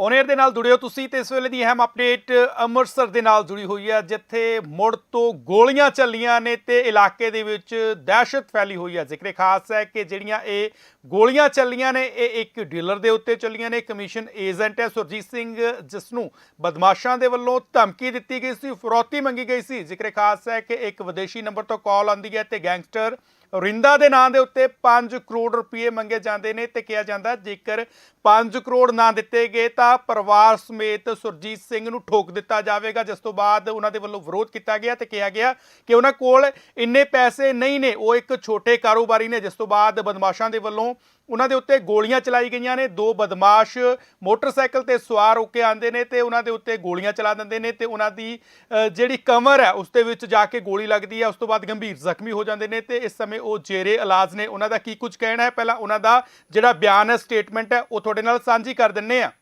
ਔਨੇਰ ਦੇ ਨਾਲ ਜੁੜਿਓ ਤੁਸੀਂ ਤੇ ਇਸ ਵੇਲੇ ਦੀ ਅਹਿਮ ਅਪਡੇਟ ਅੰਮ੍ਰਿਤਸਰ ਦੇ ਨਾਲ ਜੁੜੀ ਹੋਈ ਹੈ, ਜਿੱਥੇ ਮੁੜ ਤੋਂ ਗੋਲੀਆਂ ਚੱਲੀਆਂ ਨੇ ਤੇ ਇਲਾਕੇ ਦੇ ਵਿੱਚ ਦਹਿਸ਼ਤ ਫੈਲੀ ਹੋਈ ਹੈ। ਜ਼ਿਕਰ ਖਾਸ ਹੈ ਕਿ ਜਿਹੜੀਆਂ ਇਹ ਗੋਲੀਆਂ ਚੱਲੀਆਂ ਨੇ, ਇਹ ਇੱਕ ਡੀਲਰ ਦੇ ਉੱਤੇ ਚੱਲੀਆਂ ਨੇ, ਕਮਿਸ਼ਨ ਏਜੰਟ ਹੈ ਸੁਰਜੀਤ ਸਿੰਘ ਜਿਸ ਨੂੰ ਬਦਮਾਸ਼ਾਂ ਦੇ ਵੱਲੋਂ ਧਮਕੀ ਦਿੱਤੀ ਗਈ ਸੀ, ਫਰੋਤੀ ਮੰਗੀ ਗਈ ਸੀ। ਜ਼ਿਕਰ ਖਾਸ ਹੈ ਕਿ ਇੱਕ ਵਿਦੇਸ਼ੀ ਨੰਬਰ ਤੋਂ ਕਾਲ ਆਉਂਦੀ ਹੈ ਤੇ ਗੈਂਗਸਟਰ ਰਿੰਦਾ ਦੇ ਨਾਂ ਦੇ ਉੱਤੇ 5 ਕਰੋੜ ਰੁਪਏ ਮੰਗੇ ਜਾਂਦੇ ਨੇ ਤੇ ਕਿਹਾ ਜਾਂਦਾ ਜੇਕਰ 5 ਕਰੋੜ ਨਾ ਦਿੱਤੇ ਗਏ ਤਾਂ ਪਰਿਵਾਰ ਸਮੇਤ ਸੁਰਜੀਤ ਸਿੰਘ ਨੂੰ ਠੋਕ ਦਿੱਤਾ ਜਾਵੇਗਾ, ਜਿਸ ਤੋਂ ਬਾਅਦ ਉਹਨਾਂ ਦੇ ਵੱਲੋਂ ਵਿਰੋਧ ਕੀਤਾ ਗਿਆ ਤੇ ਕਿਹਾ ਗਿਆ ਕਿ ਉਹਨਾਂ ਕੋਲ ਇੰਨੇ ਪੈਸੇ ਨਹੀਂ ਨੇ, ਉਹ ਇੱਕ ਛੋਟੇ ਕਾਰੋਬਾਰੀ ਨੇ, ਜਿਸ ਤੋਂ ਬਾਅਦ ਬਦਮਾਸ਼ਾਂ ਦੇ ਵੱਲੋਂ ਉਹਨਾਂ ਦੇ ਉੱਤੇ ਗੋਲੀਆਂ ਚਲਾਈ ਗਈਆਂ ਨੇ, ਦੋ ਬਦਮਾਸ਼ ਮੋਟਰਸਾਈਕਲ ਤੇ ਸਵਾਰ ਹੋ ਕੇ ਆਉਂਦੇ ਨੇ ਤੇ ਉਹਨਾਂ ਦੇ ਉੱਤੇ ਗੋਲੀਆਂ ਚਲਾ ਦਿੰਦੇ ਨੇ ਤੇ ਉਹਨਾਂ ਦੀ ਜਿਹੜੀ ਕਮਰ ਹੈ, ਉਸ ਦੇ ਵਿੱਚ ਜਾ ਕੇ ਗੋਲੀ ਲੱਗਦੀ ਹੈ, ਉਸ ਤੋਂ ਬਾਅਦ ਗੰਭੀਰ ਜ਼ਖਮੀ ਹੋ ਜਾਂਦੇ ਨੇ ਤੇ ਇਸ ਸਮੇਂ ਉਹ ਜੇਰੇ ਇਲਾਜ ਨੇ। ਉਹਨਾਂ ਦਾ ਕੀ ਕੁਝ ਕਹਿਣਾ ਹੈ? ਪਹਿਲਾਂ ਉਹਨਾਂ ਦਾ ਜਿਹੜਾ ਬਿਆਨ ਹੈ, ਸਟੇਟਮੈਂਟ ਹੈ, ਉਹ ਤੁਹਾਡੇ ਨਾਲ ਸਾਂਝੀ ਕਰ ਦਿੰਨੇ ਆ।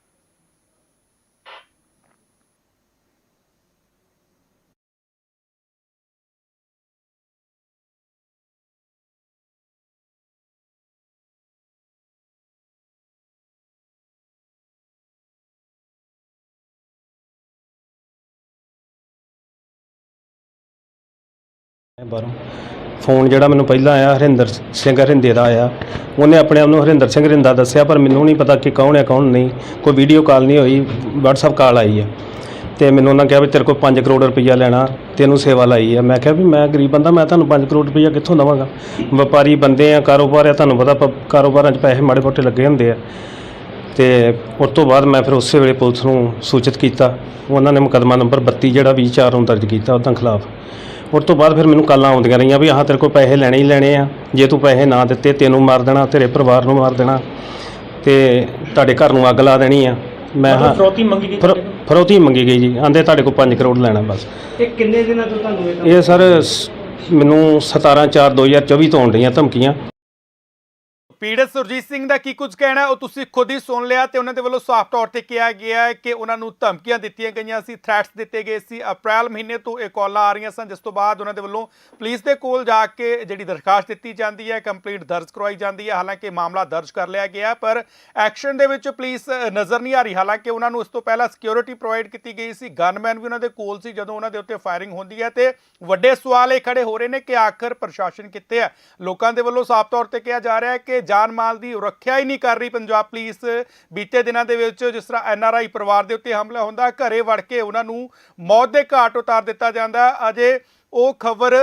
ਬਾਹਰੋਂ। ਫੋਨ ਜਿਹੜਾ ਮੈਨੂੰ ਪਹਿਲਾਂ ਆਇਆ, ਹਰਿੰਦਰ ਸਿੰਘ ਹਰਿੰਦੇ ਦਾ ਆਇਆ। ਉਹਨੇ ਆਪਣੇ ਆਪ ਨੂੰ ਹਰਿੰਦਰ ਸਿੰਘ ਹਰਿੰਦਾ ਦੱਸਿਆ, ਪਰ ਮੈਨੂੰ ਨਹੀਂ ਪਤਾ ਕਿ ਕੌਣ ਹੈ, ਕੌਣ ਨਹੀਂ। ਕੋਈ ਵੀਡੀਓ ਕਾਲ ਨਹੀਂ ਹੋਈ, WhatsApp ਕਾਲ ਆਈ ਹੈ। ਤੇ ਮੈਨੂੰ ਉਹਨਾਂ ਕਿਹਾ ਵੀ ਤੇਰੇ ਕੋਲ 5 ਕਰੋੜ ਰੁਪਈਆ ਲੈਣਾ ਤੈਨੂੰ ਸੇਵਾ ਲਾਈ ਹੈ। ਮੈਂ ਕਿਹਾ ਵੀ ਮੈਂ ਗਰੀਬ ਬੰਦਾ, ਮੈਂ ਤੁਹਾਨੂੰ 5 ਕਰੋੜ ਰੁਪਈਆ ਕਿੱਥੋਂ ਦਵਾਂਗਾ? ਵਪਾਰੀ ਬੰਦੇ ਆ, ਕਾਰੋਬਾਰ ਆ, ਤੁਹਾਨੂੰ ਪਤਾ ਪ- ਕਾਰੋਬਾਰਾਂ 'ਚ ਪੈਸੇ ਮਾੜੇ ਮੋਟੇ ਲੱਗੇ ਹੁੰਦੇ ਆ। ਤੇ ਉਸ ਤੋਂ ਬਾਅਦ ਮੈਂ ਫਿਰ ਉਸੇ ਵੇਲੇ ਪੁਲਿਸ ਨੂੰ ਸੂਚਿਤ ਕੀਤਾ। ਉਹਨਾਂ ਨੇ ਮੁਕੱਦਮਾ ਨੰਬਰ 32 ਜਿਹੜਾ 24 ਨੂੰ ਦਰਜ ਕੀਤਾ ਉਹਦਾਂ ਖਿਲਾਫ। ਉਸ ਤੋਂ ਬਾਅਦ ਫਿਰ ਮੈਨੂੰ ਕਾਲਾਂ ਆਉਂਦੀਆਂ ਰਹੀਆਂ ਵੀ ਆਹ ਤੇਰੇ ਕੋਲ ਪੈਸੇ ਲੈਣੇ ਹੀ ਲੈਣੇ ਆ। ਜੇ ਤੂੰ ਪੈਸੇ ਨਾ ਦਿੱਤੇ ਤੈਨੂੰ ਮਾਰ ਦੇਣਾ ਤੇਰੇ ਪਰਿਵਾਰ ਨੂੰ ਮਾਰ ਦੇਣਾ ਤੇ ਤੁਹਾਡੇ ਘਰ ਨੂੰ ਅੱਗ ਲਾ ਦੇਣੀ ਆ। ਮੈਂ ਹਾਂ। ਫਰੋਤੀ ਮੰਗੀ ਗਈ ਫਰੋ- ਫਰੌਤੀ ਮੰਗੀ ਗਈ ਜੀ। ਆਂਦੇ ਤੁਹਾਡੇ ਕੋਲ 5 ਕਰੋੜ ਲੈਣਾ ਬਸ। ਇਹ ਕਿੰਨੇ ਦਿਨਾਂ ਤੋਂ ਤੁਹਾਨੂੰ ਇਹ ਕੰਮ- ਇਹ ਸਰ ਸ- ਮੈਨੂੰ 17 4 2024 ਤੋਂ ਆਉਣ ਰਹੀਆਂ ਧਮਕੀਆਂ। ਪੀੜਤ ਸੁਰਜੀਤ ਸਿੰਘ ਦਾ ਕੀ ਕੁਝ ਕਹਿਣਾ ਉਹ ਤੁਸੀਂ ਖੁਦ ਹੀ ਸੁਣ ਲਿਆ ਤੇ ਉਹਨਾਂ ਦੇ ਵੱਲੋਂ ਸਾਫ਼ ਤੌਰ ਤੇ ਕਿਹਾ ਗਿਆ ਹੈ ਕਿ ਉਹਨਾਂ ਨੂੰ ਧਮਕੀਆਂ ਦਿੱਤੀਆਂ ਗਈਆਂ ਸੀ ਥ੍ਰੈਟਸ ਦਿੱਤੇ ਗਏ ਸੀ। ਅਪ੍ਰੈਲ ਮਹੀਨੇ ਤੋਂ ਇਹ ਕਾਲਾਂ ਆ ਰਹੀਆਂ ਸਨ, ਜਿਸ ਤੋਂ ਬਾਅਦ ਉਹਨਾਂ ਦੇ ਵੱਲੋਂ ਪੁਲਿਸ ਦੇ ਕੋਲ ਜਾ ਕੇ ਜਿਹੜੀ ਦਰਖਾਸਤ ਦਿੱਤੀ ਜਾਂਦੀ ਹੈ, ਕੰਪਲੀਟ ਦਰਜ ਕਰਵਾਈ ਜਾਂਦੀ ਹੈ। ਹਾਲਾਂਕਿ ਮਾਮਲਾ ਦਰਜ ਕਰ ਲਿਆ ਗਿਆ ਪਰ ਐਕਸ਼ਨ ਦੇ ਵਿੱਚ ਪੁਲਿਸ ਨਜ਼ਰ ਨਹੀਂ ਆ ਰਹੀ। ਹਾਲਾਂਕਿ ਉਹਨਾਂ ਨੂੰ ਇਸ ਤੋਂ ਪਹਿਲਾਂ ਸਿਕਿਉਰਿਟੀ ਪ੍ਰੋਵਾਈਡ ਕੀਤੀ ਗਈ ਸੀ। ਗਨਮੈਨ ਵੀ ਉਹਨਾਂ ਦੇ ਕੋਲ ਸੀ ਜਦੋਂ ਉਹਨਾਂ ਦੇ ਉੱਤੇ ਫਾਇਰਿੰਗ ਹੁੰਦੀ ਹੈ ਤੇ ਵੱਡੇ ਸਵਾਲ ਇਹ ਖੜੇ ਹੋ ਰਹੇ ਨੇ ਕਿ ਆਖਰ ਪ੍ਰਸ਼ਾਸਨ ਕਿੱਥੇ ਹੈ? ਲੋਕਾਂ ਦੇ ਵੱਲੋਂ ਸਾਫ਼ ਤੌਰ ਤੇ ਕਿਹਾ ਜਾ ਰਿਹਾ ਹੈ ਕਿ ਜਾਨ ਮਾਲ ਦੀ ਰੱਖਿਆ ਹੀ ਨਹੀਂ ਕਰ ਰਹੀ ਪੰਜਾਬ ਪੁਲਿਸ। ਬੀਤੇ ਦਿਨਾਂ ਦੇ ਵਿੱਚ ਜਿਸ ਤਰ੍ਹਾਂ ਐਨਆਰਆਈ ਪਰਿਵਾਰ ਦੇ ਉੱਤੇ ਹਮਲਾ ਹੁੰਦਾ, ਘਰੇ ਵੜ ਕੇ ਉਹਨਾਂ ਨੂੰ ਮੌਤ ਦੇ ਘਾਟ ਉਤਾਰ ਦਿੱਤਾ ਜਾਂਦਾ। ਅਜੇ ਉਹ ਖਬਰ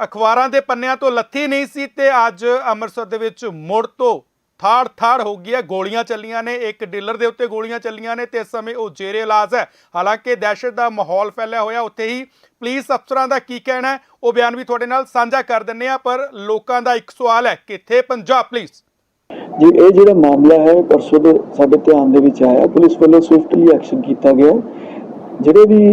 ਅਖਬਾਰਾਂ ਦੇ ਪੰਨਿਆਂ ਤੋਂ ਲੱਥੀ ਨਹੀਂ ਸੀ ਤੇ ਅੱਜ ਅੰਮ੍ਰਿਤਸਰ ਦੇ ਵਿੱਚ ਮੁੜ ਤੋਂ ਥਾੜ ਥਾੜ ਹੋ ਗਈ ਹੈ। ਗੋਲੀਆਂ ਚੱਲੀਆਂ ਨੇ, ਇੱਕ ਡੀਲਰ ਦੇ ਉੱਤੇ ਗੋਲੀਆਂ ਚੱਲੀਆਂ ਨੇ ਤੇ ਇਸ ਸਮੇਂ ਉਹ ਜੇਰੇ ਇਲਾਜ ਹੈ। ਹਾਲਾਂਕਿ ਦਹਿਸ਼ਤ ਦਾ ਮਾਹੌਲ ਫੈਲਿਆ ਹੋਇਆ, ਉੱਥੇ ਹੀ ਪੁਲਿਸ ਅਫਸਰਾਂ ਦਾ ਕੀ ਕਹਿਣਾ ਉਹ ਬਿਆਨ ਵੀ ਤੁਹਾਡੇ ਨਾਲ ਸਾਂਝਾ ਕਰ ਦਿੰਨੇ ਆ ਪਰ ਲੋਕਾਂ ਦਾ ਇੱਕ ਸਵਾਲ ਹੈ, ਕਿੱਥੇ ਪੰਜਾਬ ਪੁਲਿਸ? ਜੀ, ਇਹ ਜਿਹੜਾ ਮਾਮਲਾ ਹੈ ਪਰਸੋਂ ਦੇ ਸਾਡੇ ਧਿਆਨ ਦੇ ਵਿੱਚ ਆਇਆ। ਪੁਲਿਸ ਵੱਲੋਂ ਸਵਿਫਟਲੀ ਐਕਸ਼ਨ ਕੀਤਾ ਗਿਆ। ਜਿਹੜੇ ਵੀ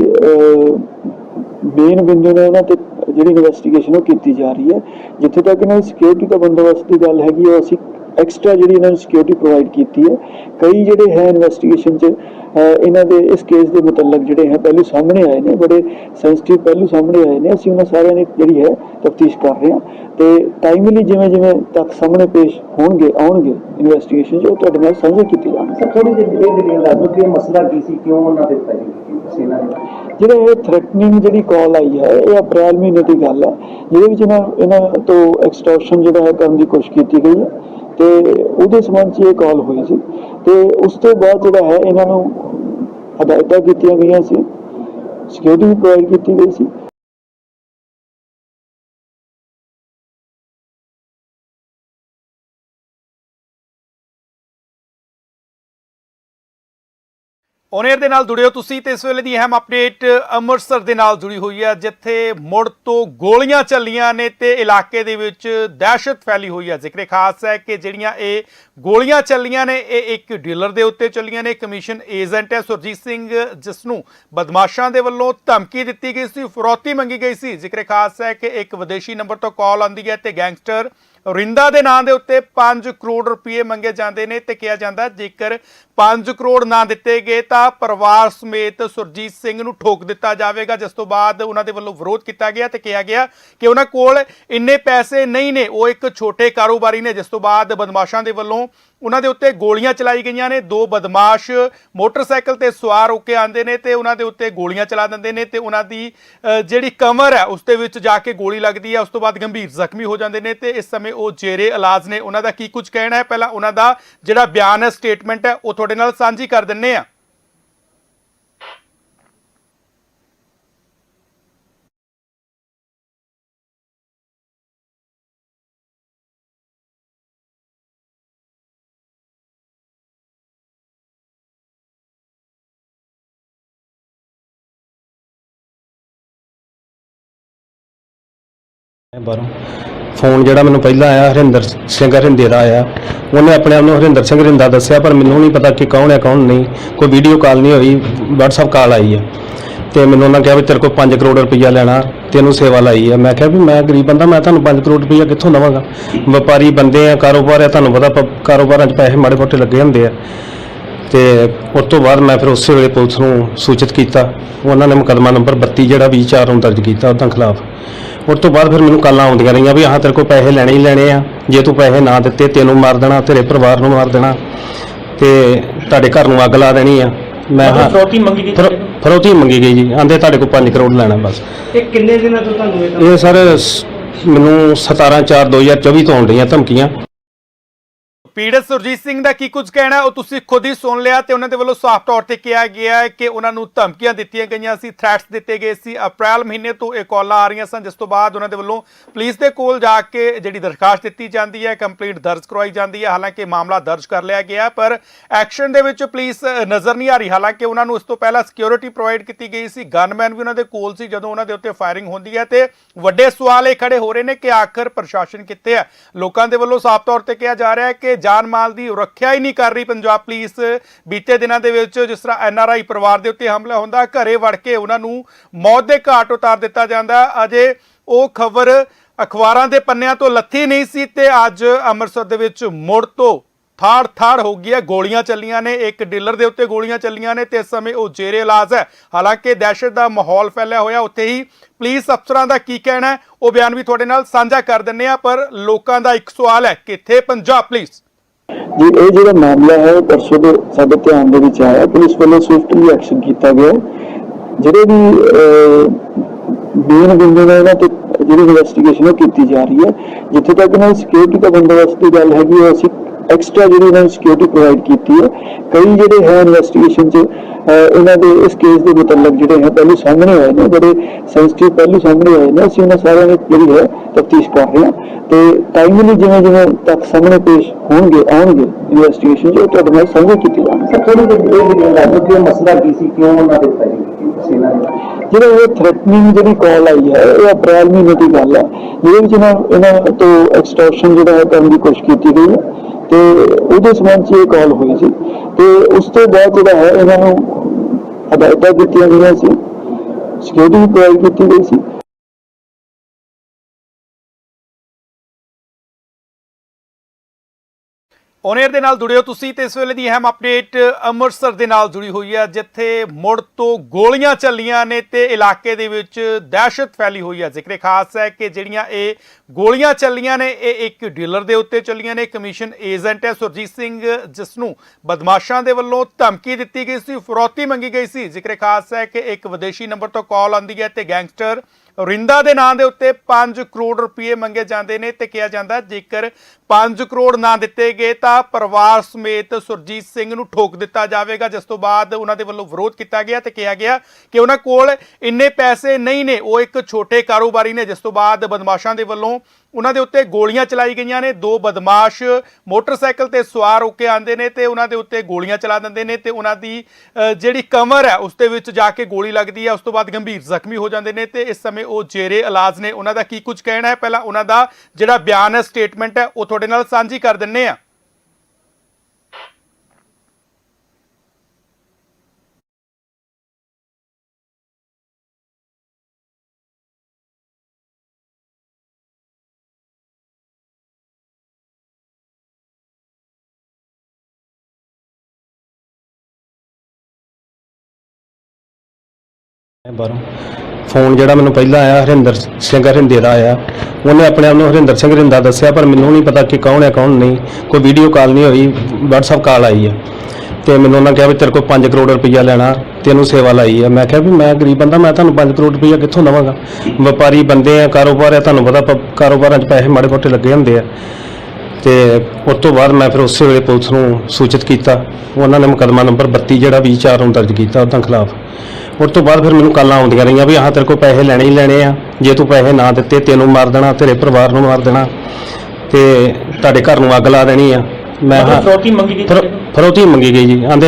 ਮੇਨ ਬਿੰਦੂ ਨੇ ਉਹਨਾਂ ਤੇ ਜਿਹੜੀ ਇਨਵੈਸਟੀਗੇਸ਼ਨ ਉਹ ਕੀਤੀ ਜਾ ਰਹੀ ਹੈ। ਜਿੱਥੇ ਤੱਕ ਇਹਨਾਂ ਦੀ ਸਿਕਿਉਰਿਟੀ ਦਾ ਬੰਦੋਬਸਤ ਦੀ ਗੱਲ ਹੈਗੀ ਉਹ ਅਸੀਂ ਐਕਸਟਰਾ ਜਿਹੜੀ ਇਹਨਾਂ ਨੂੰ ਸਿਕਿਉਰਿਟੀ ਪ੍ਰੋਵਾਈਡ ਕੀਤੀ ਹੈ, ਕਈ ਜਿਹੜੇ ਹੈ ਇਨਵੈਸਟੀਗੇਸ਼ਨ 'ਚ ਇਹਨਾਂ ਦੇ ਇਸ ਕੇਸ ਦੇ ਮੁਤਲਕ ਜਿਹੜੇ ਹੈ ਪਹਿਲੂ ਸਾਹਮਣੇ ਆਏ ਨੇ ਬੜੇ ਸੈਂਸਿਟਿਵ ਪਹਿਲੂ ਸਾਹਮਣੇ ਆਏ ਨੇ। ਅਸੀਂ ਉਹਨਾਂ ਸਾਰਿਆਂ ਦੀ ਜਿਹੜੀ ਹੈ ਤਫਤੀਸ਼ ਕਰ ਰਹੇ ਹਾਂ ਤੇ ਟਾਈਮਲੀ ਜਿਵੇਂ ਜਿਵੇਂ ਤੱਕ ਸਾਹਮਣੇ ਪੇਸ਼ ਹੋਣਗੇ ਆਉਣਗੇ ਇਨਵੈਸਟੀਗੇਸ਼ਨ ਉਹ ਤੁਹਾਡੇ ਨਾਲ ਸਾਂਝੇ ਕੀਤੇ ਜਾਣਗੇ। ਥੋੜੀ ਜਿਹੀ ਜਿਹੜੀ ਦੱਸ ਦਿਓ ਕਿ ਮਸਲਾ ਕੀ ਸੀ ਕਿਉਂ ਉਹਨਾਂ ਦੇ ਪੈ ਸੀ ਇਹਨਾਂ ਨੇ ਜਿਹੜਾ ਇਹ ਥ੍ਰੈਟਨਿੰਗ ਜਿਹੜੀ ਕਾਲ ਆਈ ਹੈ ਇਹ ਅਪ੍ਰੈਲ ਮਹੀਨੇ ਦੀ ਗੱਲ ਹੈ। ਜਿਹਦੇ ਵਿੱਚ ਇਹਨਾਂ ਇਹਨਾਂ ਤੋਂ ਐਕਸਟੋਰਸ਼ਨ ਜਿਹੜਾ ਹੈ ਕਰਨ ਦੀ ਕੋਸ਼ਿਸ਼ ਕੀਤੀ ਗਈ ਹੈ ਤੇ ਉਹਦੇ ਸੰਬੰਧ 'ਚ ਇਹ ਕਾਲ ਹੋਈ ਸੀ। ਤੇ ਉਸ ਤੋਂ ਬਾਅਦ ਜਿਹੜਾ ਹੈ, ਇਹਨਾਂ ਨੂੰ ਹਦਾਇਤਾਂ ਕੀਤੀਆਂ ਗਈਆਂ ਸੀ। ਸਿਕਿਉਰਿਟੀ ਵੀ ਪ੍ਰੋਵਾਈਡ ਕੀਤੀ ਗਈ ਸੀ। ਔਨੇਰ ਦੇ ਨਾਲ ਜੁੜਿਓ ਤੁਸੀਂ ਤੇ ਇਸ ਵੇਲੇ ਦੀ ਅਹਿਮ ਅਪਡੇਟ ਅੰਮ੍ਰਿਤਸਰ ਦੇ ਨਾਲ ਜੁੜੀ ਹੋਈ ਹੈ, ਜਿੱਥੇ ਮੁੜ ਤੋਂ ਗੋਲੀਆਂ ਚੱਲੀਆਂ ਨੇ ਤੇ ਇਲਾਕੇ ਦੇ ਵਿੱਚ ਦਹਿਸ਼ਤ ਫੈਲੀ ਹੋਈ ਹੈ। ਜ਼ਿਕਰ ਖਾਸ ਹੈ ਕਿ ਜਿਹੜੀਆਂ ਇਹ ਗੋਲੀਆਂ ਚੱਲੀਆਂ ਨੇ, ਇਹ ਇੱਕ ਡੀਲਰ ਦੇ ਉੱਤੇ ਚੱਲੀਆਂ ਨੇ, ਕਮਿਸ਼ਨ ਏਜੰਟ ਹੈ ਸੁਰਜੀਤ ਸਿੰਘ, ਜਿਸ ਨੂੰ ਬਦਮਾਸ਼ਾਂ ਦੇ ਵੱਲੋਂ ਧਮਕੀ ਦਿੱਤੀ ਗਈ ਸੀ, ਫਰੋਤੀ ਮੰਗੀ ਗਈ ਸੀ। ਜ਼ਿਕਰ ਖਾਸ ਹੈ ਕਿ ਇੱਕ ਵਿਦੇਸ਼ੀ ਨੰਬਰ ਤੋਂ ਕਾਲ ਆਉਂਦੀ ਹੈ ਤੇ ਗੈਂਗਸਟਰ ਰਿੰਦਾ ਦੇ ਨਾਂ ਦੇ ਉੱਤੇ 5 ਕਰੋੜ ਰੁਪਏ ਮੰਗੇ ਜਾਂਦੇ ਨੇ ਤੇ ਕਿਹਾ ਜਾਂਦਾ ਜੇਕਰ 5 ਕਰੋੜ ਨਾ ਦਿੱਤੇ ਗਏ ਤਾਂ ਪਰਿਵਾਰ ਸਮੇਤ ਸੁਰਜੀਤ ਸਿੰਘ ਨੂੰ ਠੋਕ ਦਿੱਤਾ ਜਾਵੇਗਾ, ਜਿਸ ਤੋਂ ਬਾਅਦ ਉਹਨਾਂ ਦੇ ਵੱਲੋਂ ਵਿਰੋਧ ਕੀਤਾ ਗਿਆ ਤੇ ਕਿਹਾ ਗਿਆ ਕਿ ਉਹਨਾਂ ਕੋਲ ਇੰਨੇ ਪੈਸੇ ਨਹੀਂ ਨੇ, ਉਹ ਇੱਕ ਛੋਟੇ ਕਾਰੋਬਾਰੀ ਨੇ, ਜਿਸ ਤੋਂ ਬਾਅਦ ਬਦਮਾਸ਼ਾਂ ਦੇ ਵੱਲੋਂ ਉਹਨਾਂ ਦੇ ਉੱਤੇ ਗੋਲੀਆਂ ਚਲਾਈ ਗਈਆਂ ਨੇ, ਦੋ ਬਦਮਾਸ਼ ਮੋਟਰਸਾਈਕਲ ਤੇ ਸਵਾਰ ਹੋ ਕੇ ਆਉਂਦੇ ਨੇ ਤੇ ਉਹਨਾਂ ਦੇ ਉੱਤੇ ਗੋਲੀਆਂ ਚਲਾ ਦਿੰਦੇ ਨੇ ਤੇ ਉਹਨਾਂ ਦੀ ਜਿਹੜੀ ਕਮਰ ਹੈ, ਉਸ ਦੇ ਵਿੱਚ ਜਾ ਕੇ ਗੋਲੀ ਲੱਗਦੀ ਹੈ, ਉਸ ਤੋਂ ਬਾਅਦ ਗੰਭੀਰ ਜ਼ਖਮੀ ਹੋ ਜਾਂਦੇ ਨੇ ਤੇ ਇਸ ਸਮੇਂ ਉਹ ਜੇਰੇ ਇਲਾਜ ਨੇ। ਉਹਨਾਂ ਦਾ ਕੀ ਕੁਝ ਕਹਿਣਾ ਹੈ? ਪਹਿਲਾਂ ਉਹਨਾਂ ਦਾ ਜਿਹੜਾ ਬਿਆਨ ਹੈ, ਸਟੇਟਮੈਂਟ ਹੈ, ਉਹ ਤੁਹਾਡੇ ਨਾਲ ਸਾਂਝੀ ਕਰ ਦਿੰਨੇ ਆ ਬਾਹਰੋਂ। ਫੋਨ ਜਿਹੜਾ ਮੈਨੂੰ ਪਹਿਲਾਂ ਆਇਆ, ਹਰਿੰਦਰ ਸਿੰਘ ਹਰਿੰਦੇ ਦਾ ਆਇਆ। ਉਹਨੇ ਆਪਣੇ ਆਪ ਨੂੰ ਹਰਿੰਦਰ ਸਿੰਘ ਹਰਿੰਦਾ ਦੱਸਿਆ, ਪਰ ਮੈਨੂੰ ਨਹੀਂ ਪਤਾ ਕਿ ਕੌਣ ਹੈ, ਕੌਣ ਨਹੀਂ। ਕੋਈ ਵੀਡੀਓ ਕਾਲ ਨਹੀਂ ਹੋਈ, WhatsApp ਕਾਲ ਆਈ ਹੈ। ਤੇ ਮੈਨੂੰ ਉਹਨਾਂ ਕਿਹਾ ਵੀ ਤੇਰੇ ਕੋਲ 5 ਕਰੋੜ ਰੁਪਈਆ ਲੈਣਾ ਤੈਨੂੰ ਸੇਵਾ ਲਾਈ ਹੈ। ਮੈਂ ਕਿਹਾ ਵੀ ਮੈਂ ਗਰੀਬ ਬੰਦਾ, ਮੈਂ ਤੁਹਾਨੂੰ 5 ਕਰੋੜ ਰੁਪਈਆ ਕਿੱਥੋਂ ਦੇਵਾਂਗਾ? ਵਪਾਰੀ ਬੰਦੇ ਆ, ਕਾਰੋਬਾਰ ਆ, ਤੁਹਾਨੂੰ ਪਤਾ ਪ- ਕਾਰੋਬਾਰਾਂ 'ਚ ਪੈਸੇ ਮਾੜੇ ਮੋਟੇ ਲੱਗੇ ਹੁੰਦੇ ਆ। ਤੇ ਉਸ ਤੋਂ ਬਾਅਦ ਮੈਂ ਫਿਰ ਉਸੇ ਵੇਲੇ ਪੁਲਿਸ ਨੂੰ ਸੂਚਿਤ ਕੀਤਾ। ਉਹਨਾਂ ਨੇ ਮੁਕੱਦਮਾ ਨੰਬਰ 32 ਜਿਹੜਾ 24 ਨੂੰ ਦਰਜ ਕੀਤਾ ਉਹਨਾਂ ਖਿਲਾਫ। ਉਸ ਤੋਂ ਬਾਅਦ ਫਿਰ ਮੈਨੂੰ ਕਾਲਾਂ ਆਉਂਦੀਆਂ ਰਹੀਆਂ ਵੀ ਆਹ ਤੇਰੇ ਕੋਲ ਪੈਸੇ ਲੈਣੇ ਹੀ ਲੈਣੇ ਆ। ਜੇ ਤੂੰ ਪੈਸੇ ਨਾ ਦਿੱਤੇ ਤੈਨੂੰ ਮਾਰ ਦੇਣਾ ਤੇਰੇ ਪਰਿਵਾਰ ਨੂੰ ਮਾਰ ਦੇਣਾ ਤੇ ਤੁਹਾਡੇ ਘਰ ਨੂੰ ਅੱਗ ਲਾ ਦੇਣੀ ਆ। ਮੈਂ ਹਾਂ। ਫਰੋਤੀ ਮੰਗੀ ਗਈ ਫਿਰ- ਫਰੋਤੀ ਮੰਗੀ ਗਈ ਜੀ। ਆਂਦੇ ਤੁਹਾਡੇ ਕੋਲ 5 ਕਰੋੜ ਲੈਣਾ ਬਸ। ਇਹ ਕਿੰਨੇ ਦਿਨਾਂ ਤੋਂ ਤੁਹਾਨੂੰ ਇਹ ਇਹ ਸਰ ਸ- ਮੈਨੂੰ 17 4 2024 ਤੋਂ ਆਉਣ ਰਹੀਆਂ ਧਮਕੀਆਂ। ਪੀੜਤ ਸੁਰਜੀਤ ਸਿੰਘ ਦਾ ਕੀ ਕੁਝ ਕਹਿਣਾ ਉਹ ਤੁਸੀਂ ਖੁਦ ਹੀ ਸੁਣ ਲਿਆ ਤੇ ਉਹਨਾਂ ਦੇ ਵੱਲੋਂ ਸਾਫ਼ ਤੌਰ ਤੇ ਕਿਹਾ ਗਿਆ ਹੈ ਕਿ ਉਹਨਾਂ ਨੂੰ ਧਮਕੀਆਂ ਦਿੱਤੀਆਂ ਗਈਆਂ ਸੀ ਥ੍ਰੈਟਸ ਦਿੱਤੇ ਗਏ ਸੀ। ਅਪ੍ਰੈਲ ਮਹੀਨੇ ਤੋਂ ਇਹ ਕਾਲਾਂ ਆ ਰਹੀਆਂ ਸਨ, ਜਿਸ ਤੋਂ ਬਾਅਦ ਉਹਨਾਂ ਦੇ ਵੱਲੋਂ ਪੁਲਿਸ ਦੇ ਕੋਲ ਜਾ ਕੇ ਜਿਹੜੀ ਦਰਖਾਸਤ ਦਿੱਤੀ ਜਾਂਦੀ ਹੈ, ਕੰਪਲੀਟ ਦਰਜ ਕਰਵਾਈ ਜਾਂਦੀ ਹੈ। ਹਾਲਾਂਕਿ ਮਾਮਲਾ ਦਰਜ ਕਰ ਲਿਆ ਗਿਆ, ਪਰ ਐਕਸ਼ਨ ਦੇ ਵਿੱਚ ਪੁਲਿਸ ਨਜ਼ਰ ਨਹੀਂ ਆ ਰਹੀ। ਹਾਲਾਂਕਿ ਉਹਨਾਂ ਨੂੰ ਇਸ ਤੋਂ ਪਹਿਲਾਂ ਸਿਕਿਉਰਿਟੀ ਪ੍ਰੋਵਾਈਡ ਕੀਤੀ ਗਈ ਸੀ ਗਨਮੈਨ ਵੀ ਉਹਨਾਂ ਦੇ ਕੋਲ ਸੀ ਜਦੋਂ ਉਹਨਾਂ ਦੇ ਉੱਤੇ ਫਾਇਰਿੰਗ ਹੁੰਦੀ ਹੈ ਤੇ ਵੱਡੇ ਸਵਾਲ ਇਹ ਖੜੇ ਹੋ ਰਹੇ ਨੇ ਕਿ ਆਖਰ ਪ੍ਰਸ਼ਾਸਨ ਕਿੱਥੇ ਹੈ? ਲੋਕਾਂ ਦੇ ਵੱਲੋਂ ਸਾਫ਼ ਤੌਰ ਤੇ ਕਿਹਾ ਜਾ ਰਿਹਾ ਹੈ ਕਿ ਜਾਨ ਮਾਲ ਦੀ ਰੱਖਿਆ ਹੀ ਨਹੀਂ ਕਰ ਰਹੀ ਪੰਜਾਬ ਪੁਲਿਸ। ਬੀਤੇ ਦਿਨਾਂ ਦੇ ਵਿੱਚ ਜਿਸ ਤਰ੍ਹਾਂ ਐਨਆਰਆਈ ਪਰਿਵਾਰ ਦੇ ਉੱਤੇ ਹਮਲਾ ਹੁੰਦਾ, ਘਰੇ ਵੜ ਕੇ ਉਹਨਾਂ ਨੂੰ ਮੌਤ ਦੇ ਘਾਟ ਉਤਾਰ ਦਿੱਤਾ ਜਾਂਦਾ। ਅਜੇ ਉਹ ਖਬਰ ਅਖਬਾਰਾਂ ਦੇ ਪੰਨਿਆਂ ਤੋਂ ਲੱਥੀ ਨਹੀਂ ਸੀ ਤੇ ਅੱਜ ਅੰਮ੍ਰਿਤਸਰ ਦੇ ਵਿੱਚ ਮੁੜ ਤੋਂ ਥਾੜ ਥਾੜ ਹੋ ਗਈ ਹੈ। ਗੋਲੀਆਂ ਚੱਲੀਆਂ ਨੇ, ਇੱਕ ਡੀਲਰ ਦੇ ਉੱਤੇ ਗੋਲੀਆਂ ਚੱਲੀਆਂ ਨੇ ਤੇ ਇਸ ਸਮੇਂ ਉਹ ਜੇਰੇ ਇਲਾਜ ਹੈ। ਹਾਲਾਂਕਿ ਦਹਿਸ਼ਤ ਦਾ ਮਾਹੌਲ ਫੈਲਿਆ ਹੋਇਆ, ਉੱਥੇ ਹੀ ਪੁਲਿਸ ਅਫਸਰਾਂ ਦਾ ਕੀ ਕਹਿਣਾ ਉਹ ਬਿਆਨ ਵੀ ਤੁਹਾਡੇ ਨਾਲ ਸਾਂਝਾ ਕਰ ਦਿੰਨੇ ਆ ਪਰ ਲੋਕਾਂ ਦਾ ਇੱਕ ਸਵਾਲ ਹੈ, ਕਿੱਥੇ ਪੰਜਾਬ ਪੁਲਿਸ? ਜੀ, ਇਹ ਜਿਹੜਾ ਮਾਮਲਾ ਹੈ ਉਹ ਪਰਸੋਂ ਦੇ ਸਾਡੇ ਧਿਆਨ ਦੇ ਵਿੱਚ ਆਇਆ। ਪੁਲਿਸ ਵੱਲੋਂ ਸਵਿਫਟਲੀ ਐਕਸ਼ਨ ਕੀਤਾ ਗਿਆ। ਜਿਹੜੇ ਵੀ ਮੇਨ ਬੰਦੇ ਨੇ ਇਹਨਾਂ ਤੇ ਜਿਹੜੀ ਇਨਵੈਸਟੀਗੇਸ਼ਨ ਉਹ ਕੀਤੀ ਜਾ ਰਹੀ ਹੈ। ਜਿੱਥੇ ਤੱਕ ਇਹਨਾਂ ਦੀ ਸਿਕਿਉਰਿਟੀ ਦਾ ਬੰਦੋਬਸਤ ਦੀ ਗੱਲ ਹੈਗੀ ਹੈ ਅਸੀਂ ਐਕਸਟਰਾ ਜਿਹੜੀ ਇਹਨਾਂ ਨੂੰ ਸਿਕਿਉਰਿਟੀ ਪ੍ਰੋਵਾਈਡ ਕੀਤੀ ਹੈ ਕਈ ਜਿਹੜੇ ਹੈ ਇਨਵੈਸਟੀਗੇਸ਼ਨ 'ਚ ਇਹਨਾਂ ਦੇ ਇਸ ਕੇਸ ਦੇ ਮੁਤਲਕ ਜਿਹੜੇ ਹੈ ਪਹਿਲੂ ਸਾਹਮਣੇ ਆਏ ਨੇ ਬੜੇ ਸੈਂਸਿਟਿਵ ਪਹਿਲੂ ਸਾਹਮਣੇ ਆਏ ਨੇ ਅਸੀਂ ਉਹਨਾਂ ਸਾਰਿਆਂ ਦੀ ਜਿਹੜੀ ਹੈ ਤਫਤੀਸ਼ ਕਰ ਰਹੇ ਹਾਂ। ਤੇ ਟਾਈਮਲੀ ਜਿਵੇਂ ਜਿਵੇਂ ਤੱਕ ਸਾਹਮਣੇ ਪੇਸ਼ ਹੋਣਗੇ ਆਉਣਗੇ ਇਨਵੈਸਟੀਗੇਸ਼ਨ 'ਚ ਤੁਹਾਡੇ ਨਾਲ ਸਾਂਝੇ ਕੀਤੇ ਜਾਣਗੇ। ਸਰ ਥੋੜੀ ਜਿਹੀ ਇਹ ਜਿਹੜੀ ਦੱਸੋ ਕਿ ਮਸਲਾ ਕੀ ਸੀ ਕਿਉਂ ਉਹਨਾਂ ਦੇ ਪੈ ਸੇਨਾ ਨੇ ਜਿਹੜਾ ਇਹ ਥ੍ਰੈਟਨਿੰਗ ਜਿਹੜੀ ਕਾਲ ਆਈ ਹੈ ਇਹ ਅਪ੍ਰੈਲ ਮਹੀਨੇ ਦੀ ਗੱਲ ਹੈ। ਜਿਹਦੇ ਵਿੱਚ ਇਹਨਾਂ ਇਹਨਾਂ ਤੋਂ ਐਕਸਟੋਰਸ਼ਨ ਜਿਹੜਾ ਹੈ ਕਰਨ ਦੀ ਕੋਸ਼ਿਸ਼ ਕੀਤੀ ਗਈ ਹੈ। ਤੇ ਉਹਦੇ ਸੰਬੰਧ 'ਚ ਇਹ ਕਾਲ ਹੋਈ ਸੀ ਤੇ ਉਸ ਤੋਂ ਬਾਅਦ ਜਿਹੜਾ ਹੈ, ਇਹਨਾਂ ਨੂੰ ਹਦਾਇਤਾਂ ਦਿੱਤੀਆਂ ਗਈਆਂ ਸੀ। ਸਿਕਿਉਰਿਟੀ ਪ੍ਰੋਵਾਈਡ ਕੀਤੀ ਗਈ ਸੀ। ਓਨੇਅਰ ਦੇ ਨਾਲ ਜੁੜੇ ਹੋ ਤੁਸੀਂ ਤੇ ਇਸ ਵੇਲੇ ਦੀ ਅਹਿਮ ਅਪਡੇਟ ਅੰਮ੍ਰਿਤਸਰ ਦੇ ਨਾਲ ਜੁੜੀ ਹੋਈ ਹੈ, ਜਿੱਥੇ ਮੁੜ ਤੋਂ ਗੋਲੀਆਂ ਚੱਲੀਆਂ ਨੇ ਤੇ ਇਲਾਕੇ ਦੇ ਵਿੱਚ ਦਹਿਸ਼ਤ ਫੈਲੀ ਹੋਈ ਹੈ। ਜ਼ਿਕਰ ਖਾਸ ਹੈ ਕਿ ਜਿਹੜੀਆਂ ਇਹ ਗੋਲੀਆਂ ਚੱਲੀਆਂ ਨੇ, ਇਹ ਇੱਕ ਡੀਲਰ ਦੇ ਉੱਤੇ ਚੱਲੀਆਂ ਨੇ। ਕਮਿਸ਼ਨ ਏਜੰਟ ਹੈ ਸੁਰਜੀਤ ਸਿੰਘ, ਜਿਸ ਨੂੰ ਬਦਮਾਸ਼ਾਂ ਦੇ ਵੱਲੋਂ ਧਮਕੀ ਦਿੱਤੀ ਗਈ ਸੀ, ਫਰੋਤੀ ਮੰਗੀ ਗਈ ਸੀ। ਜ਼ਿਕਰ ਖਾਸ ਹੈ ਕਿ ਇੱਕ ਵਿਦੇਸ਼ੀ ਨੰਬਰ ਤੋਂ ਕਾਲ ਆਉਂਦੀ ਹੈ ਤੇ ਗੈਂਗਸਟਰ ਰਿੰਦਾ ਦੇ ਨਾਂ ਦੇ ਉੱਤੇ 5 ਕਰੋੜ ਰੁਪਏ ਮੰਗੇ ਜਾਂਦੇ ਨੇ ਤੇ ਕਿਹਾ ਜਾਂਦਾ ਜੇਕਰ 5 ਕਰੋੜ ਨਾ ਦਿੱਤੇ ਗਏ ਤਾਂ ਪਰਿਵਾਰ ਸਮੇਤ ਸੁਰਜੀਤ ਸਿੰਘ ਨੂੰ ਠੋਕ ਦਿੱਤਾ ਜਾਵੇਗਾ, ਜਿਸ ਤੋਂ ਬਾਅਦ ਉਹਨਾਂ ਦੇ ਵੱਲੋਂ ਵਿਰੋਧ ਕੀਤਾ ਗਿਆ ਤੇ ਕਿਹਾ ਗਿਆ ਕਿ ਉਹਨਾਂ ਕੋਲ ਇੰਨੇ ਪੈਸੇ ਨਹੀਂ ਨੇ, ਉਹ ਇੱਕ ਛੋਟੇ ਕਾਰੋਬਾਰੀ ਨੇ, ਜਿਸ ਤੋਂ ਬਾਅਦ ਬਦਮਾਸ਼ਾਂ ਦੇ ਵੱਲੋਂ ਉਹਨਾਂ ਦੇ ਉੱਤੇ ਗੋਲੀਆਂ ਚਲਾਈ ਗਈਆਂ ਨੇ, ਦੋ ਬਦਮਾਸ਼ ਮੋਟਰਸਾਈਕਲ ਤੇ ਸਵਾਰ ਹੋ ਕੇ ਆਉਂਦੇ ਨੇ ਤੇ ਉਹਨਾਂ ਦੇ ਉੱਤੇ ਗੋਲੀਆਂ ਚਲਾ ਦਿੰਦੇ ਨੇ ਤੇ ਉਹਨਾਂ ਦੀ ਜਿਹੜੀ ਕਮਰ ਹੈ ਉਸ ਦੇ ਵਿੱਚ ਜਾ ਕੇ ਗੋਲੀ ਲੱਗਦੀ ਹੈ, ਉਸ ਤੋਂ ਬਾਅਦ ਗੰਭੀਰ ਜ਼ਖਮੀ ਹੋ ਜਾਂਦੇ ਨੇ ਤੇ ਇਸ ਸਮੇਂ ਉਹ ਜੇਰੇ ਇਲਾਜ ਨੇ। ਉਹਨਾਂ ਦਾ ਕੀ ਕੁਝ ਕਹਿਣਾ ਹੈ? ਪਹਿਲਾਂ ਉਹਨਾਂ ਦਾ ਜਿਹੜਾ ਬਿਆਨ ਹੈ, ਸਟੇਟਮੈਂਟ ਹੈ, ਉਹ ਤੁਹਾਡੇ ਨਾਲ ਸਾਂਝੀ ਕਰ ਦਿੰਨੇ ਆ ਬਾਹਰੋਂ। ਫੋਨ ਜਿਹੜਾ ਮੈਨੂੰ ਪਹਿਲਾਂ ਆਇਆ, ਹਰਿੰਦਰ ਸਿੰਘ ਹਰਿੰਦੇ ਦਾ ਆਇਆ। ਉਹਨੇ ਆਪਣੇ ਆਪ ਨੂੰ ਹਰਿੰਦਰ ਸਿੰਘ ਹਰਿੰਦਾ ਦੱਸਿਆ, ਪਰ ਮੈਨੂੰ ਨਹੀਂ ਪਤਾ ਕਿ ਕੌਣ ਹੈ, ਕੌਣ ਨਹੀਂ। ਕੋਈ ਵੀਡੀਓ ਕਾਲ ਨਹੀਂ ਹੋਈ, WhatsApp ਕਾਲ ਆਈ ਹੈ ਤੇ ਮੈਨੂੰ ਉਹਨਾਂ ਕਿਹਾ ਵੀ ਤੇਰੇ ਕੋਲ 5 ਕਰੋੜ ਰੁਪਈਆ ਲੈਣਾ ਤੈਨੂੰ ਸੇਵਾ ਲਾਈ ਹੈ ਮੈਂ ਕਿਹਾ ਵੀ ਮੈਂ ਗਰੀਬ ਬੰਦਾ, ਮੈਂ ਤੁਹਾਨੂੰ 5 ਕਰੋੜ ਰੁਪਈਆ ਕਿੱਥੋਂ ਦੇਵਾਂਗਾ? ਵਪਾਰੀ ਬੰਦੇ ਆ, ਕਾਰੋਬਾਰ ਆ, ਤੁਹਾਨੂੰ ਪਤਾ ਪ- ਕਾਰੋਬਾਰਾਂ 'ਚ ਪੈਸੇ ਮਾੜੇ ਮੋਟੇ ਲੱਗੇ ਹੁੰਦੇ ਆ। ਤੇ ਉਸ ਤੋਂ ਬਾਅਦ ਮੈਂ ਫਿਰ ਉਸੇ ਵੇਲੇ ਪੁਲਿਸ ਨੂੰ ਸੂਚਿਤ ਕੀਤਾ। ਉਹਨਾਂ ਨੇ ਮੁਕੱਦਮਾ ਨੰਬਰ 32 ਜਿਹੜਾ 24 ਨੂੰ ਦਰਜ ਕੀਤਾ ਉਹਨਾਂ ਖਿਲਾਫ। ਉਸ ਤੋਂ ਬਾਅਦ ਫਿਰ ਮੈਨੂੰ ਕਾਲਾਂ ਆਉਂਦੀਆਂ ਰਹੀਆਂ ਵੀ ਆਹ ਤੇਰੇ ਕੋਲ ਪੈਸੇ ਲੈਣੇ ਹੀ ਲੈਣੇ ਆ। ਜੇ ਤੂੰ ਪੈਸੇ ਨਾ ਦਿੱਤੇ ਤੈਨੂੰ ਮਾਰ ਦੇਣਾ ਤੇਰੇ ਪਰਿਵਾਰ ਨੂੰ ਮਾਰ ਦੇਣਾ ਤੇ ਤੁਹਾਡੇ ਘਰ ਨੂੰ ਅੱਗ ਲਾ ਦੇਣੀ ਆ। ਮੈਂ ਹਾਂ। ਫਰੋਤੀ ਮੰਗੀ ਗਈ ਫਿਰ- ਫਿਰੌਤੀ ਮੰਗੀ ਗਈ ਜੀ। ਆਂਦੇ